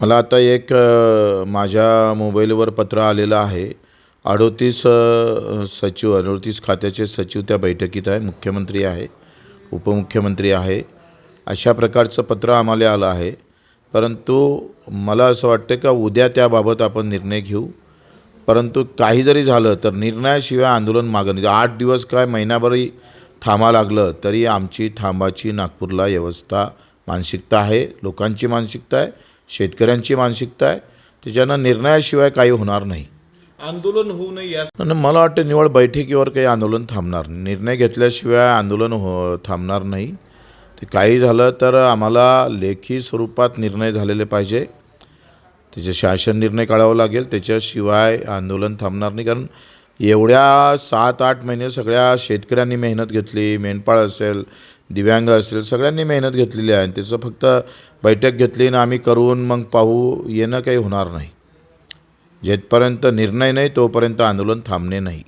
मला आता एक माझ्या मोबाईलवर पत्र आलेलं आहे. अडोतीस सचिव अडोतीस खात्याचे सचिव त्या बैठकीत आहे. मुख्यमंत्री आहे उपमुख्यमंत्री आहे. अशा प्रकारचं पत्र आम्हाला आलं आहे. परंतु मला असं वाटतं का उद्या त्याबाबत आपण निर्णय घेऊ. परंतु काही जरी झालं तर निर्णयाशिवाय आंदोलन मागं नाही. आठ दिवस काय महिनाभरही थांबा लागलं तरी आमची थांबाची नागपूरला व्यवस्था मानसिकता आहे. लोकांची मानसिकता आहे. शेतकऱ्यांची मानसिकता आहे त्याच्यानं निर्णयाशिवाय काही होणार नाही. आंदोलन होऊ नये या आणि मला वाटतं निवड बैठकीवर काही आंदोलन थांबणार नाही. निर्णय घेतल्याशिवाय आंदोलन हो थांबणार नाही. ते काही झालं तर आम्हाला लेखी स्वरूपात निर्णय झालेले पाहिजे. त्याचे शासन निर्णय काढावा लागेल. त्याच्याशिवाय आंदोलन थांबणार नाही. कारण एवढ्या सात आठ महिने सगळ्या शेतकऱ्यांनी मेहनत घेतली मेंढपाळ असेल दिव्यांग असेल सगळ्यांनी मेहनत घेतलेली आहे आणि त्याचं फक्त बैठक घेतली आणि आम्ही करून मग पाहू येणं काही होणार नाही. जेथपर्यंत निर्णय नाही तोपर्यंत आंदोलन थांबणे नाही.